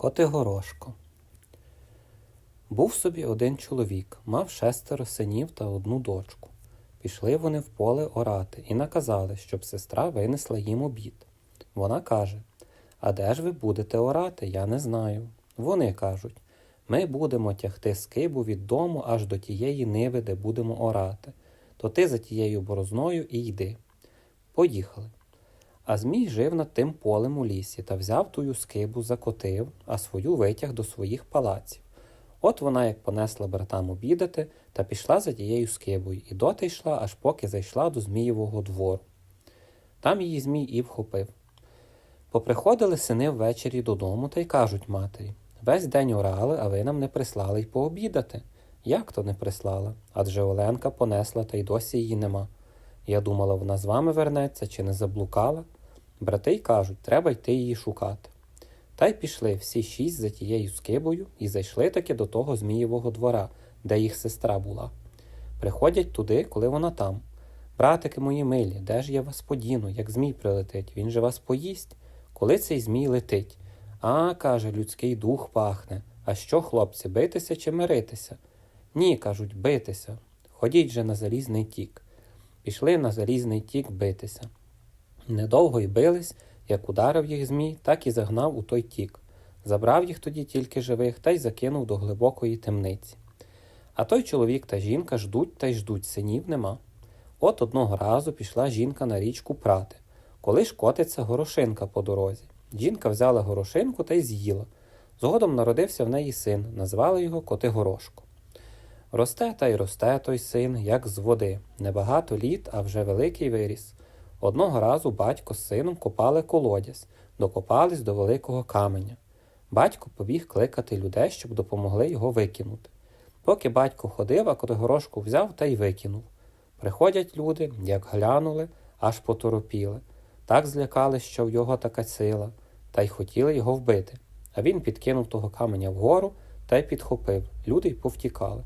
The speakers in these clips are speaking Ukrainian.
Котигорошко. Був собі один чоловік, мав шестеро синів та одну дочку. Пішли вони в поле орати і наказали, щоб сестра винесла їм обід. Вона каже: А де ж ви будете орати? Я не знаю. Вони кажуть: Ми будемо тягти скибу від дому аж до тієї ниви, де будемо орати. То ти за тією борозною і йди. Поїхали. А Змій жив над тим полем у лісі та взяв тую скибу, закотив, а свою витяг до своїх палаців. От вона як понесла братам обідати та пішла за тією скибою, і доти йшла, аж поки зайшла до Змієвого двору. Там її Змій і вхопив. Поприходили сини ввечері додому та й кажуть матері весь день орали, а ви нам не прислали й пообідати. Як то не прислала? Адже Оленка понесла, та й досі її нема. Я думала, вона з вами вернеться чи не заблукала. Брати й кажуть, треба йти її шукати. Та й пішли всі шість за тією скибою і зайшли таки до того Змієвого двора, де їх сестра була. Приходять туди, коли вона там. Братики мої милі, де ж я вас подіну, як Змій прилетить, він же вас поїсть. Коли цей Змій летить? А, каже, людський дух пахне. А що, хлопці, битися чи миритися? Ні, кажуть, битися. Ходіть же на залізний тік. Пішли на залізний тік битися. Недовго й бились, як ударив їх Змій, так і загнав у той тік. Забрав їх тоді тільки живих та й закинув до глибокої темниці. А той чоловік та жінка ждуть та й ждуть, синів нема. От одного разу пішла жінка на річку прати, коли ж котиться горошинка по дорозі. Жінка взяла горошинку та й з'їла. Згодом народився в неї син, назвали його Котигорошко. Росте та й росте той син, як з води, небагато літ, а вже великий виріс. Одного разу батько з сином копали колодязь, докопались до великого каменя. Батько побіг кликати людей, щоб допомогли його викинути. Поки батько ходив, а Котигорошку взяв та й викинув. Приходять люди, як глянули, аж поторопіли. Так злякали, що в його така сила, та й хотіли його вбити. А він підкинув того каменя вгору та й підхопив. Люди й повтікали.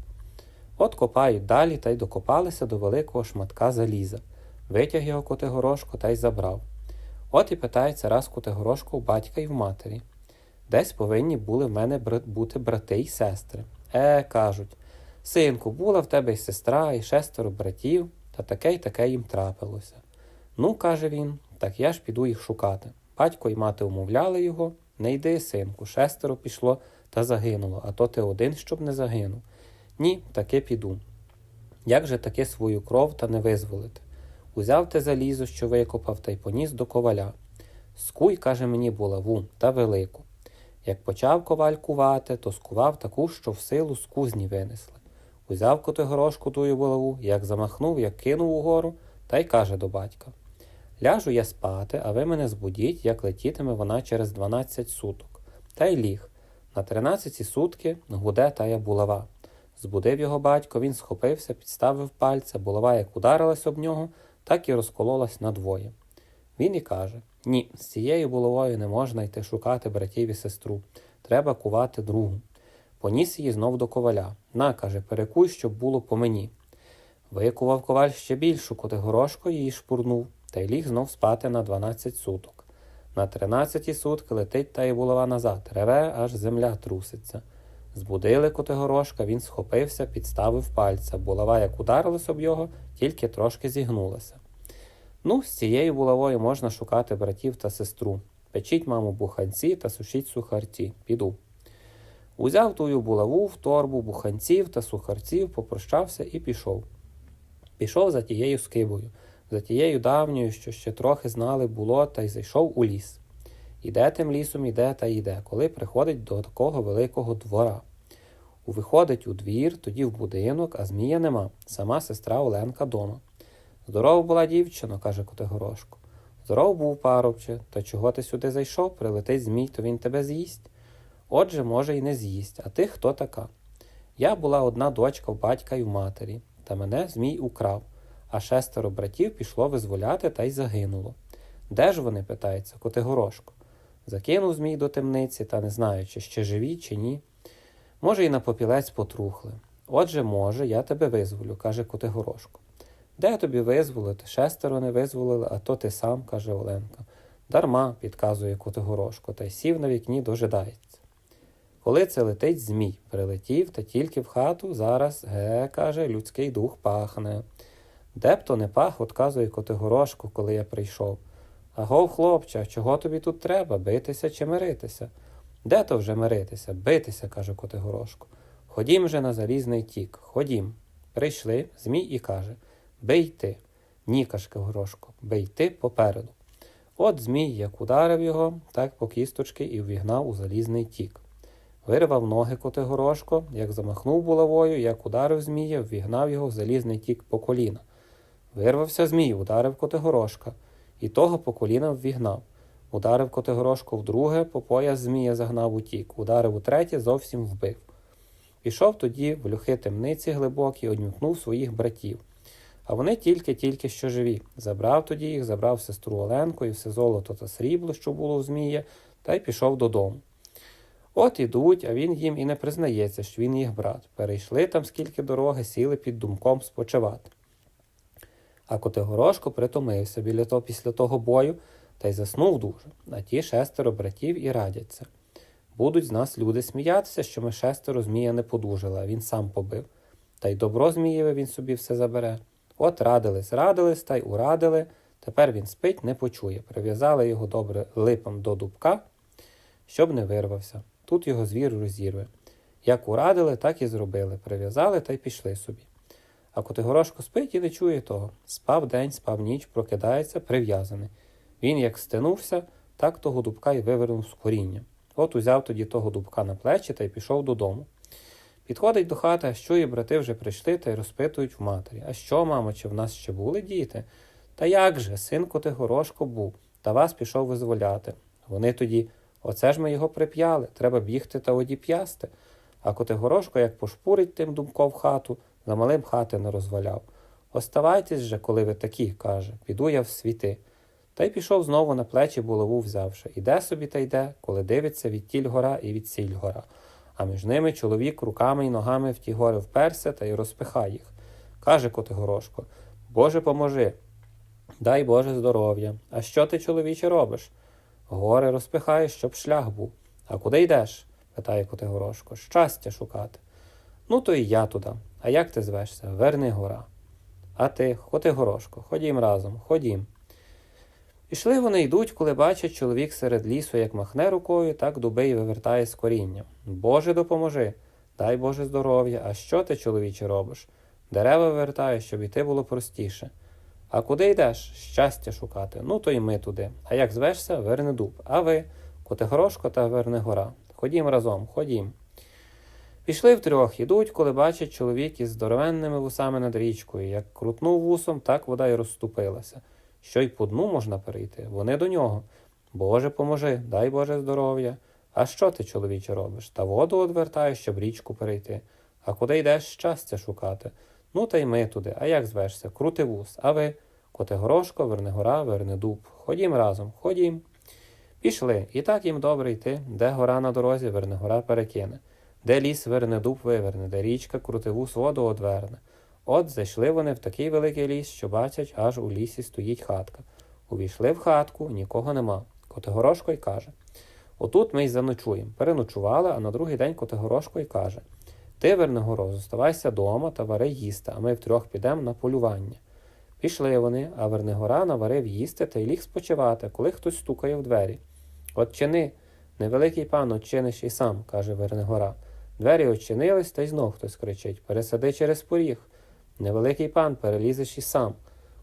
От копають далі та й докопалися до великого шматка заліза. Витяг його Котигорошко та й забрав. От і питається раз Котигорошко у батька і в матері. Десь повинні були в мене бути брати й сестри. Е, кажуть, синку, була в тебе й сестра, і шестеро братів, та таке й таке їм трапилося. Ну, каже він, так я ж піду їх шукати. Батько й мати умовляли його не йди, синку, шестеро пішло та загинуло, а то ти один, щоб не загинув. Ні, таки піду. Як же таки свою кров та не визволити? Узяв те залізо, що викопав, та й поніс до коваля. Скуй, каже мені, булаву та велику. Як почав коваль кувати, то скував таку, що в силу з кузні винесли. Узяв Котигорошку тую булаву, як замахнув, як кинув угору, та й каже до батька Ляжу я спати, а ви мене збудіть, як летітиме вона через дванадцять суток. Та й ліг. На тринадцяті сутки гуде тая булава. Збудив його батько, він схопився, підставив пальця, булава як ударилась об нього, так і розкололась надвоє. Він і каже: Ні, з цією булавою не можна йти шукати братів і сестру. Треба кувати другу. Поніс її знов до коваля. На, каже, перекуй, щоб було по мені. Викував коваль ще більшу котигорошку її шпурнув, та й ліг знов спати на дванадцять суток. На тринадцяті сутки летить та й булава назад, реве, аж земля труситься. Збудили Котигорошка, він схопився, підставив пальця. Булава, як ударилась об його, тільки трошки зігнулася. Ну, з цією булавою можна шукати братів та сестру. Печіть, маму, буханці та сушіть сухарці. Піду. Узяв тую булаву в торбу буханців та сухарців, попрощався і пішов. Пішов за тією скибою, за тією давньою, що ще трохи знали було, та й зайшов у ліс. Іде тим лісом, іде та йде, коли приходить до такого великого двора. Виходить у двір, тоді в будинок, а змія нема. Сама сестра Оленка дома. Здоров була дівчино, каже Котигорошко. Здоров був парубче, та чого ти сюди зайшов? Прилетить змій, то він тебе з'їсть. Отже, може, й не з'їсть. А ти хто така? Я була одна дочка в батька й в матері, та мене змій украв, а шестеро братів пішло визволяти та й загинуло. Де ж вони, питається, Котигорошко? Закинув змій до темниці, та не знаю, чи ще живі, чи ні. Може, і на попілець потрухли. Отже, може, я тебе визволю, каже Котигорошко. Де тобі визволити? Шестеро не визволили, а то ти сам, каже Оленка. Дарма, підказує Котигорошко, та й сів на вікні дожидається. Коли це летить змій, прилетів та тільки в хату зараз, ге, каже, людський дух пахне. Де б то не пах, отказує Котигорошко, коли я прийшов. Агов, хлопче, чого тобі тут треба? Битися чи миритися? Де то вже миритися? Битися, каже Котигорошко. Ходім же на залізний тік, ходім. Прийшли, Змій і каже Бий ти. Ні, каже Горошко, бий ти попереду. От Змій як ударив його, так по кісточки і ввігнав у залізний тік. Вирвав ноги Котигорошко, як замахнув булавою, як ударив Змія, ввігнав його в залізний тік по коліна. Вирвався Змій, ударив Котигорошка, і того по коліна ввігнав. Ударив Котигорошко вдруге, по пояс Змія загнав у тік, ударив утретє, зовсім вбив. Пішов тоді в люхи темниці глибокі, одмікнув своїх братів. А вони тільки-тільки що живі. Забрав тоді їх, забрав сестру Оленку і все золото та срібло, що було у Змія, та й пішов додому. От ідуть, а він їм і не признається, що він їх брат. Перейшли там скільки дороги, сіли під думком спочивати. А Котигорошко притомився біля того після того бою та й заснув дуже, а ті шестеро братів і радяться. Будуть з нас люди сміятися, що ми шестеро змія не подужали, а він сам побив. Та й добро змієве він собі все забере. От радились, радились та й урадили. Тепер він спить, не почує. Прив'язали його добре липом до дубка, щоб не вирвався. Тут його звір розірве. Як урадили, так і зробили. Прив'язали та й пішли собі. А Котигорошко спить і не чує того. Спав день, спав ніч, прокидається, прив'язаний. Він як стенувся, так того дубка й вивернув з коріння. От узяв тоді того дубка на плечі та й пішов додому. Підходить до хати, а що і брати вже прийшли та й розпитують в матері. А що, мамо, чи в нас ще були діти? Та як же, син Котигорошко був, та вас пішов визволяти. Вони тоді, оце ж ми його прип'яли, треба бігти та одіп'ясти. А Котигорошко, як пошпурить тим думком в хату, за малим хати не розваляв. Оставайтесь же, коли ви такі, каже, піду я в світи. Та й пішов знову на плечі булаву взявши. Іде собі та йде, коли дивиться від тіль гора і від сіль гора. А між ними чоловік руками й ногами в ті гори вперся та й розпихає їх. Каже Котигорошко, Боже, поможи. Дай Боже здоров'я. А що ти, чоловіче, робиш? Гори розпихаєш, щоб шлях був. А куди йдеш? питає Котигорошко. Щастя шукати. Ну, то і я туди. А як ти звешся? Верни гора. А ти, Котигорошко, ходім разом, ходім. Пішли вони йдуть, коли бачать чоловік серед лісу, як махне рукою, так дуби й вивертає з коріння. Боже, допоможи, дай Боже здоров'я. А що ти, чоловіче, робиш? Дерева вивертаєш, щоб іти було простіше. А куди йдеш? Щастя шукати. Ну, то й ми туди. А як звешся, верне дуб. А ви, Котигорошко та Вернигора. Ходім разом, ходім. Пішли втрьох, ідуть, коли бачать чоловік із здоровенними вусами над річкою. Як крутнув вусом, так вода й розступилася. Що й по дну можна перейти. Вони до нього. Боже, поможи, дай Боже здоров'я. А що ти, чоловіче, робиш? Та воду одвертаєш, щоб річку перейти. А куди йдеш щастя шукати? Ну, та й ми туди. А як звешся? Крути вус. А ви? Котигорошко, Вернигора, Вернедуб. Ходім разом, ходім. Пішли. І так їм добре йти, де гора на дорозі, Вернигора перекине, де ліс Вернедуб виверне, де річка крутивус воду одверне. От зайшли вони в такий великий ліс, що бачать, аж у лісі стоїть хатка. Увійшли в хатку, нікого нема. Котигорошко й каже Отут ми й заночуємо. Переночували, а на другий день Котигорошко й каже Ти, Вернигоро, зоставайся дома та вари їсти, а ми втрьох підемо на полювання. Пішли вони, а Вернигора наварив їсти та й ліг спочивати, коли хтось стукає в двері. От чини, невеликий пан, очиниш і сам, каже Вернигора. Двері очинились, та й знов хтось кричить Пересади через поріг. Невеликий пан перелізеш і сам.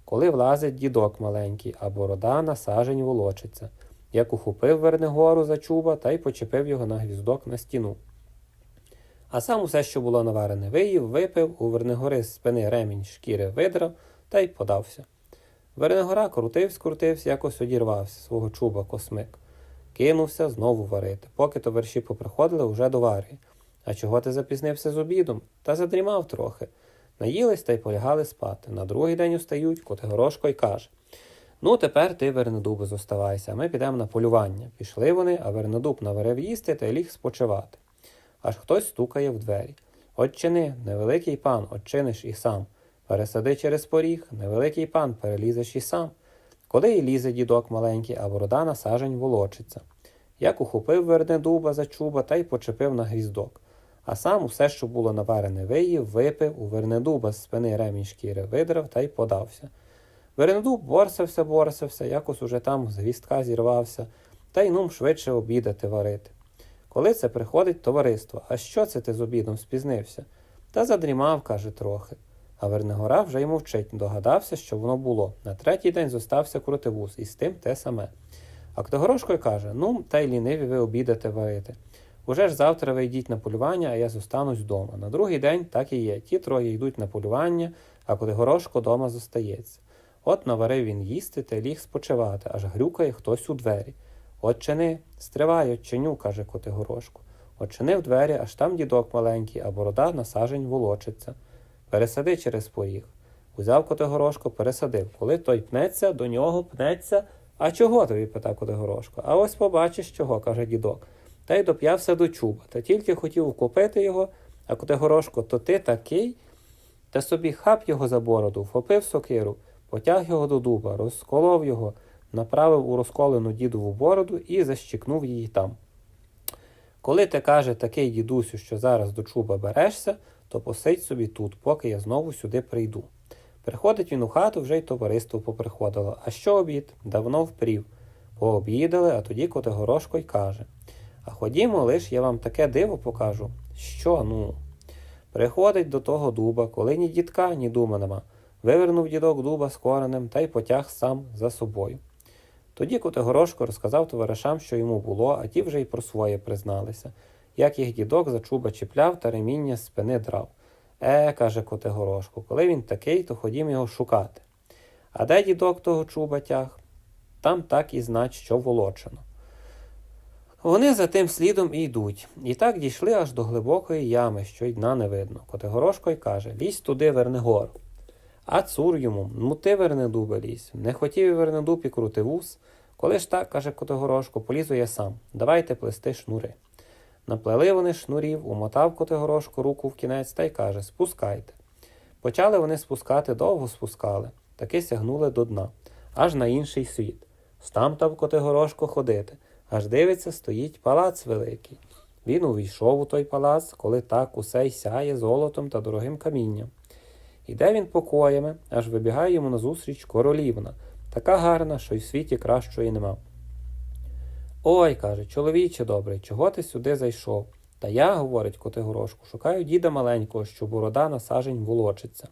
Коли влазить дідок маленький, а борода на сажень волочиться, як ухопив Вернигору за чуба та й почепив його на гвіздок на стіну. А сам усе, що було наварене, виїв, випив, у Вернигори з спини ремінь шкіри видрав та й подався. Вернигора крутився, крутився, якось одірвався свого чуба космик. Кинувся знову варити. Поки то верші поприходили, уже до варії. А чого ти запізнився з обідом? Та задрімав трохи. Наїлись та й полягали спати. На другий день устають, Котигорошко й каже Ну, тепер ти, Вернедубе, зоставайся, а ми підемо на полювання. Пішли вони, а Вернедуб наварив їсти та й ліг спочивати. Аж хтось стукає в двері. Отчини, невеликий пан, отчиниш і сам. Пересади через поріг, невеликий пан, перелізеш і сам. Коли й лізе дідок маленький, а борода на сажень волочиться. як ухопив верне дуба за чуба та й почепив на гвіздок. А сам усе, що було наварене, виїв, випив, у вернедуба з спини ремінь шкіри видрав та й подався. Вернедуб борсався, борсався, якось уже там з гвіздка зірвався, та й нум швидше обідати варити. Коли це приходить товариство, а що це ти з обідом спізнився? Та задрімав, каже, трохи. А Вернигора вже й мовчить, догадався, що воно було. На третій день зостався крутивус, і з тим те саме. А Ктогорошко й каже: Ну, та й ліниві ви обідати варити. Уже ж завтра ви йдіть на полювання, а я зостанусь вдома. На другий день так і є. Ті троє йдуть на полювання, а Котигорошко дома зостається. От наварив він їсти та ліг спочивати, аж грюкає хтось у двері. От чини, стривай, отчиню, каже Котигорошко. Очинив двері, аж там дідок маленький, а борода на сажень волочиться. Пересади через поріг. Узяв Котигорошко, пересадив. Коли той пнеться, до нього пнеться. А чого тобі? питав Котигорошко. А ось побачиш чого, каже дідок. Та й доп'явся до чуба, та тільки хотів вкупити його, а Котигорошко, то ти такий, та собі хап його за бороду, вхопив сокиру, потяг його до дуба, розколов його, направив у розколену дідову бороду і защикнув її там. Коли ти каже такий дідусю, що зараз до чуба берешся, то посидь собі тут, поки я знову сюди прийду. Приходить він у хату, вже й товариство поприходило. А що обід? Давно впрів. Пообідали, а тоді Котигорошко й каже А ходімо, лиш я вам таке диво покажу. Що, ну? Приходить до того дуба, коли ні дідка, ні дума нема. Вивернув дідок дуба з коренем та й потяг сам за собою. Тоді Котигорошко розказав товаришам, що йому було, а ті вже й про своє призналися, як їх дідок за чуба чіпляв та реміння з спини драв. Е, каже Котигорошко, коли він такий, то ходім його шукати. А де дідок того чуба тяг? Там так і знать, що волочено. Вони за тим слідом і йдуть, і так дійшли аж до глибокої ями, що й дна не видно. Котигорошко й каже Лізь туди, Вернигор. А цур йому, ну ти Вернедубе лізь. Не хотів і Вернедуб і крути вус. Коли ж так, каже Котигорошко, полізу я сам. Давайте плести шнури. Наплели вони шнурів, умотав Котигорошко руку в кінець та й каже Спускайте. Почали вони спускати, довго спускали, таки сягнули до дна, аж на інший світ. Стам там Котигорошко ходити, аж дивиться, стоїть палац великий. Він увійшов у той палац, коли так усе й сяє золотом та дорогим камінням. Іде він покоями, аж вибігає йому назустріч королівна, така гарна, що й в світі кращої нема. Ой, каже, чоловіче добрий, чого ти сюди зайшов? Та я, говорить Котигорошку, шукаю діда маленького, що борода на сажень волочиться.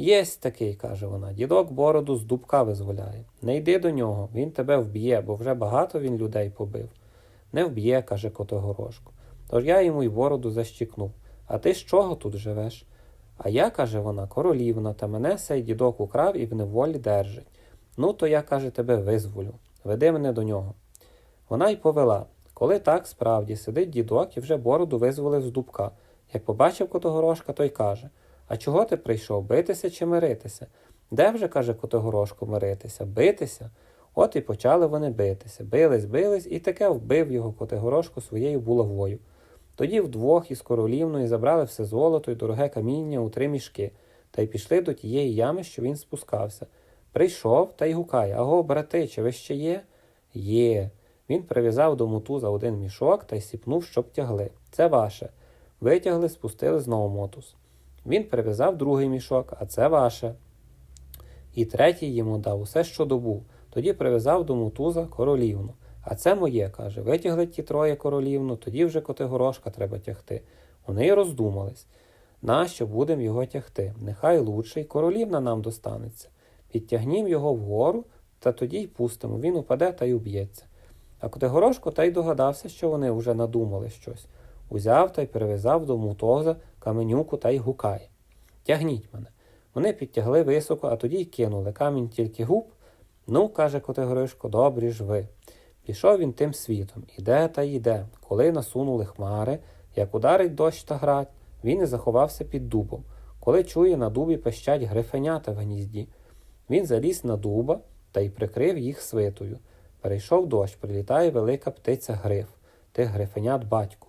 Єсть такий, каже вона, дідок бороду з дубка визволяє. Не йди до нього, він тебе вб'є, бо вже багато він людей побив. Не вб'є, каже Котигорошко. Тож я йому й бороду защікнув. А ти з чого тут живеш? А я, каже вона, королівна, та мене сей дідок украв і в неволі держить. Ну, то я, каже, тебе визволю. Веди мене до нього. Вона й повела. Коли так справді сидить дідок і вже бороду визволив з дубка. Як побачив Котогорошка, той каже А чого ти прийшов? Битися чи миритися? Де вже, каже Котогорошко, миритися? Битися? От і почали вони битися. Бились, бились, і таке вбив його Котигорошко своєю булавою. Тоді вдвох із королівною забрали все золото й дороге каміння у три мішки, та й пішли до тієї ями, що він спускався. Прийшов та й гукає Аго, брати, чи ви ще є? Є. Він прив'язав до мотуза один мішок та й сіпнув, щоб тягли. Це ваше. Витягли, спустили знову мотуз. Він прив'язав другий мішок, а це ваше. І третій йому дав усе, що добув. Тоді прив'язав до мотуза королівну. А це моє, каже. Витягли ті троє королівну, тоді вже Котигорошка треба тягти. Вони й роздумались. Нащо будемо його тягти? Нехай лучше й королівна нам достанеться. Підтягнім його вгору, та тоді й пустимо. Він упаде та й уб'ється. А Котигорошко та й догадався, що вони вже надумали щось. Узяв та й перев'язав до мутоза каменюку та й гукає. Тягніть мене. Вони підтягли високо, а тоді й кинули камінь тільки губ. Ну, каже Котигорошко, добрі ж ви. Пішов він тим світом, іде та йде. Коли насунули хмари, як ударить дощ та град, він і заховався під дубом. Коли чує, на дубі пищать грифенята в гнізді. Він заліз на дуба та й прикрив їх свитою. Перейшов дощ, прилітає велика птиця гриф, тих грифенят батько.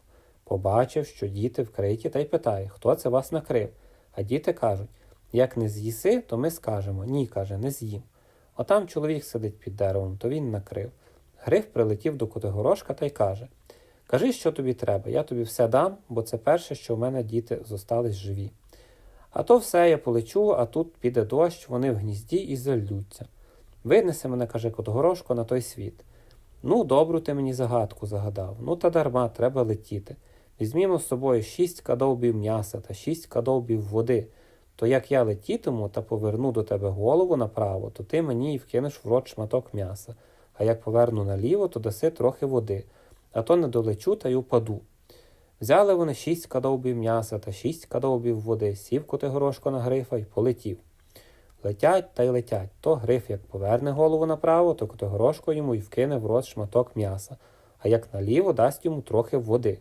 Побачив, що діти вкриті, та й питає, хто це вас накрив. А діти кажуть як не з'їси, то ми скажемо ні, каже, не з'їм. Отам чоловік сидить під деревом, то він накрив. Гриф прилетів до Котигорошка та й каже Кажи, що тобі треба, я тобі все дам, бо це перше, що в мене діти зостались живі. А то все, я полечу, а тут піде дощ, вони в гнізді і зальються. Винеси мене, каже Котигорошко, на той світ. Ну, добру ти мені загадку загадав. Ну та дарма, треба летіти. Візьмімо з собою шість кадовбів м'яса та шість кадовбів води. То як я летітиму та поверну до тебе голову направо, то ти мені й вкинеш в рот шматок м'яса, а як поверну наліво, то даси трохи води, а то не долечу та й упаду. Взяли вони шість кадовбів м'яса та шість кадовбів води, сів Котигорошко на грифа й полетів. Летять та й летять. То гриф як поверне голову направо, то Котигорошко йому й вкине в рот шматок м'яса, а як наліво дасть йому трохи води.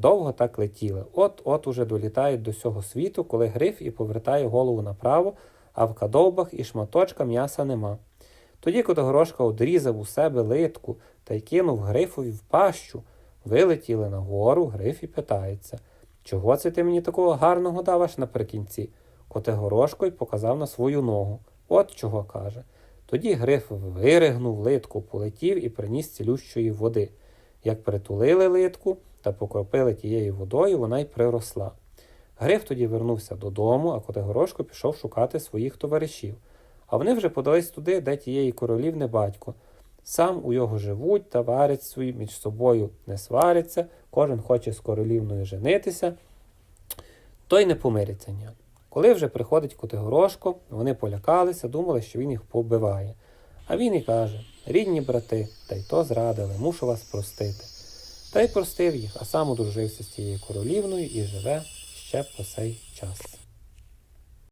Довго так летіли. От-от уже долітають до сього світу, коли гриф і повертає голову направо, а в кадовбах і шматочка м'яса нема. Тоді Котигорошка одрізав у себе литку та й кинув грифові в пащу. Вилетіли нагору, гриф і питається Чого це ти мені такого гарного дав аж наприкінці? Котигорошко й показав на свою ногу. От чого каже. Тоді гриф виригнув литку, полетів і приніс цілющої води. Як притулили литку та покропили тією водою, вона й приросла. Гриф тоді вернувся додому, а Котигорошко пішов шукати своїх товаришів. А вони вже подались туди, де тієї королівни батько. Сам у його живуть та варять свої між собою не сваряться, кожен хоче з королівною женитися, той не помириться ніяк. Коли вже приходить Котигорошко, вони полякалися, думали, що він їх побиває. А він і каже: рідні брати, та й то зрадили, мушу вас простити. Та й простив їх, а сам одружився з цією королівною і живе ще по сей час.